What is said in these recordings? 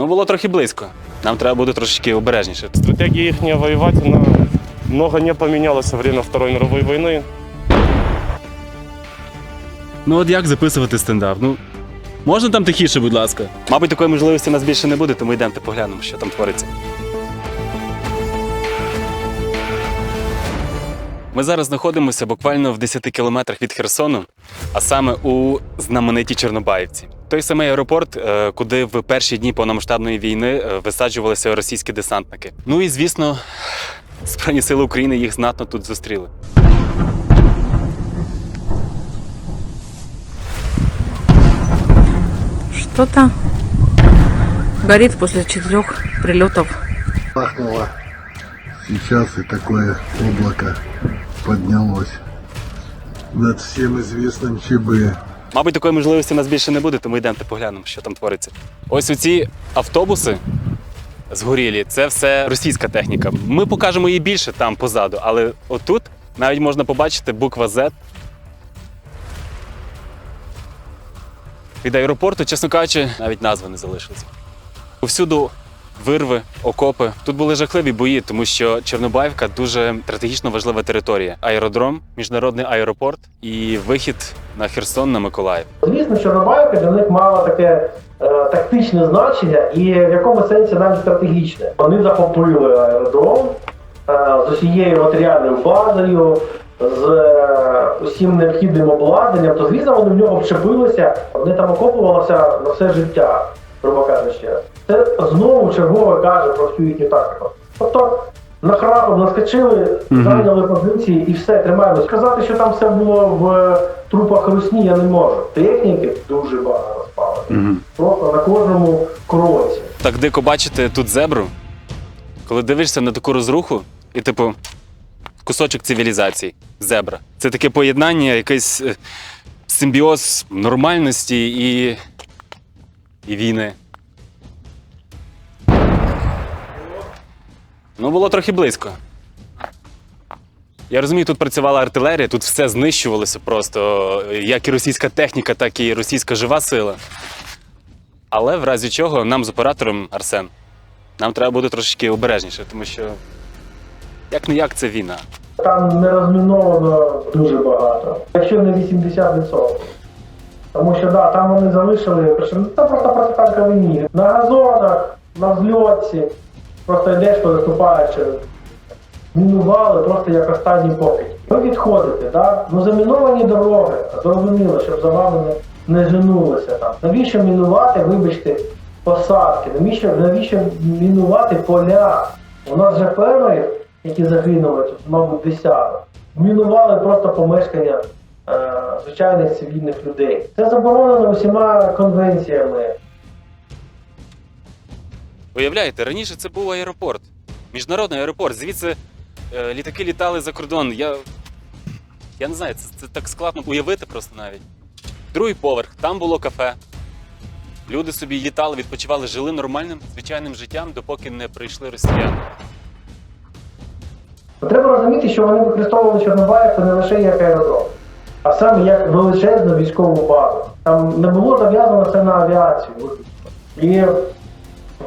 Ну, було трохи близько. Нам треба бути трошечки обережніше. Стратегия их воевать, она много не поменялась со время Второй мировой войны. Ну от як записувати стендап? Ну, можна там тихіше, будь ласка. Мабуть, такої можливості у нас більше не буде, тому йдемте поглянемо, що там твориться. Ми зараз знаходимося буквально в 10 кілометрах від Херсону, а саме у знаменитій Чорнобаївці. Той самий аеропорт, е, куди в перші дні повномасштабної війни е, висаджувалися російські десантники. Ну і звісно, Збройні сили України їх знатно тут зустріли. Что-то горит после четырех прилетов. пахнуло. Сейчас и такое облако поднялось над всем известным ЧБ. Мабуть, такої можливості у нас більше не буде, тому йдемте поглянемо, що там твориться. Ось оці автобуси згорілі, це все російська техніка. Ми покажемо її більше там позаду, але отут навіть можна побачити буква Z. Від аеропорту, чесно кажучи, навіть назви не залишилися. Повсюду вирви, окопи. Тут були жахливі бої, тому що Чорнобаївка дуже стратегічно важлива територія. Аеродром, міжнародний аеропорт і вихід на Херсон на Миколаїв. Звісно, Чорнобаївка для них мала таке е, тактичне значення і в якому сенсі навіть стратегічне. Вони захопили аеродром е, з усією матеріальною базою, з е, усім необхідним обладнанням, то звісно вони в нього вчепилися, вони там окопувалися на все життя, грубо кажучи. Це знову чергове каже про всю їхню тактику. Тобто нахрапом наскочили, зайняли позиції і все, тримаємось. Сказати, що там все було в трупах русні, я не можу. Техніки дуже багато розпали. Просто на кожному кроці. Так дико бачити тут зебру, коли дивишся на таку розруху, і, типу, кусочок цивілізації, зебра. Це таке поєднання, якийсь е, симбіоз нормальності і, і війни. Ну, було трохи близько. Я розумію, тут працювала артилерія, тут все знищувалося просто, як і російська техніка, так і російська жива сила. Але в разі чого нам з оператором Арсен, нам треба бути трошечки обережніше, тому що як не як це війна. Там не розміновано дуже багато, якщо не 80%. Тому що да, там вони залишили, причому це просто протитанкові міни. На газонах, на взльотці, просто йдеш, переступаючи. Мінували просто як останні покидьки. Ви відходите, да? ну заміновані дороги, зрозуміло, щоб за вами не, не женулися там. Навіщо мінувати, вибачте, посадки? Навіщо, навіщо мінувати поля? У нас же фермерів, які загинули, мабуть, десяток, мінували просто помешкання звичайних цивільних людей. Це заборонено усіма конвенціями. Уявляєте, раніше це був аеропорт, міжнародний аеропорт. Звідси е, літаки літали за кордон. Я, я не знаю, це, це так складно уявити просто навіть. Другий поверх, там було кафе. Люди собі літали, відпочивали, жили нормальним звичайним життям, допоки не прийшли росіяни. Треба розуміти, що вони використовували Чорнобаївку не лише як аеродром, а саме як величезну військову базу. Там не було зав'язано це на авіацію. І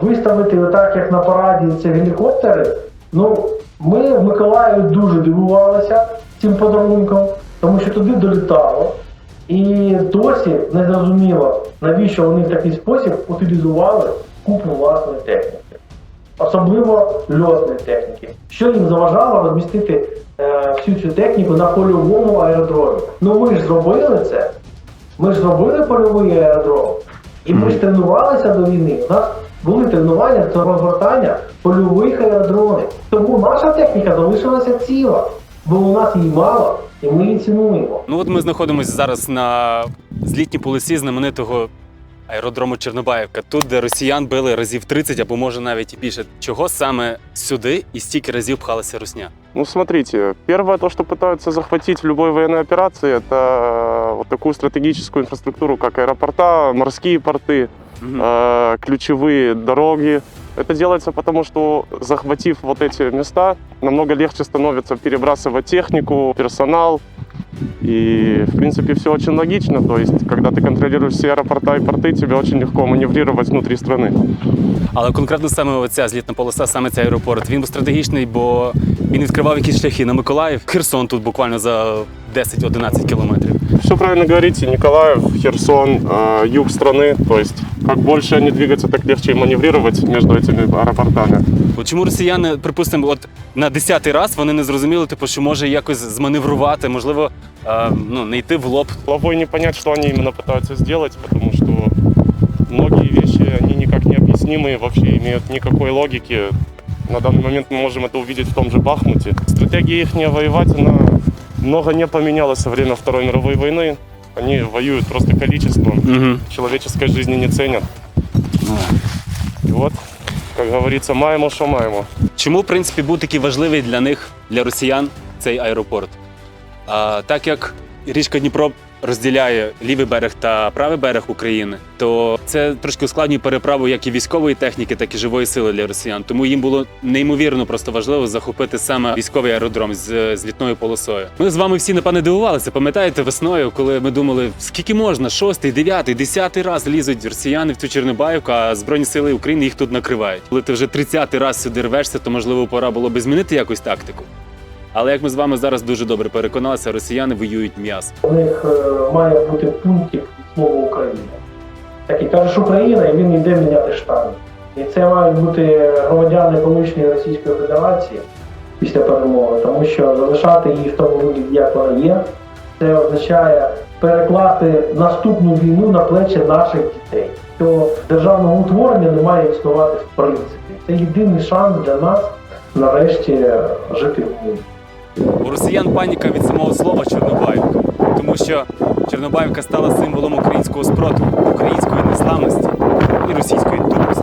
виставити отак, як на параді, ці гелікоптери. Ну, ми в Миколаєві дуже дивувалися цим подарунком, тому що туди долітало. І досі не зрозуміло, навіщо вони в такий спосіб утилізували купу власної техніки особливо льотної техніки. Що їм заважало розмістити е, всю цю техніку на польовому аеродромі? Ну ми ж зробили це. Ми ж зробили польовий аеродром. І ми ж тренувалися до війни. У нас були тренування це розгортання польових аеродромів. Тому наша техніка залишилася ціла, бо у нас її мало, і ми її цінуємо. Ну от ми знаходимося зараз на злітній полосі знаменитого аеродрому Чорнобаївка, тут, де росіян били разів 30 або може навіть і більше. Чого саме сюди і стільки разів пхалася русня? Ну, смотрите, первое, то, что пытаются захватить в любой военной операции, это вот такую стратегическую инфраструктуру, как аэропорта, морские порты, Мгм. э, ключевые дороги. Это делается потому, что захватив вот эти места, намного легче становится перебрасывать технику, персонал, И, в принципе, все очень логично. То есть, когда ты контролируешь все аэропорта и порты, тебе очень легко маневрировать внутри страны. Але конкретно саме оця злітна полоса, саме цей аеропорт, він був стратегічний, бо він відкривав якісь шляхи на Миколаїв. Херсон тут буквально за 10-11 кілометрів. Все правильно говорите, Николаев, Херсон, э, юг страны. То есть, как больше они двигаются, так легче им маневрировать между этими аэропортами. От чому росіяни, припустимо, от на десятий раз вони не зрозуміли, типу, що може якось зманеврувати, можливо, е, ну, не йти в лоб. Головой не понять, что они именно пытаются сделать, потому что многие вещи, они никак не объяснимые, вообще имеют никакой логики. На данный момент мы можем это увидеть в том же Бахмуте. Стратегия их не воевать, она много не поменялось со времени Второй мировой войны. Они воюют просто количеством, Угу. человеческой жизни не ценят. И вот, как говорится, маємо, що маємо. Чому, в принципі, був такий важливий для них, для росіян, цей аеропорт? А, так як річка Дніпро розділяє лівий берег та правий берег України, то це трошки ускладнює переправу як і військової техніки, так і живої сили для росіян. Тому їм було неймовірно просто важливо захопити саме військовий аеродром з злітною полосою. Ми з вами всі напевне дивувалися. Пам'ятаєте весною, коли ми думали, скільки можна, шостий, дев'ятий, десятий раз лізуть росіяни в цю Чорнобаївку, а збройні сили України їх тут накривають. Коли ти вже тридцятий раз сюди рвешся, то можливо пора було би змінити якусь тактику. Але як ми з вами зараз дуже добре переконалися, росіяни воюють м'ясо. У них е, має бути пунктів від слова Україна. Так кажеш Україна, і він йде міняти штани. І це мають бути громадяни колишньої Російської Федерації після перемоги, тому що залишати її в тому вигляді, як вона є, це означає перекласти наступну війну на плечі наших дітей. То державного утворення не має існувати в принципі. Це єдиний шанс для нас нарешті жити в мирі. У росіян паніка від самого слова Чорнобаївка, тому що Чорнобаївка стала символом українського спротиву, української незламності і російської тупості.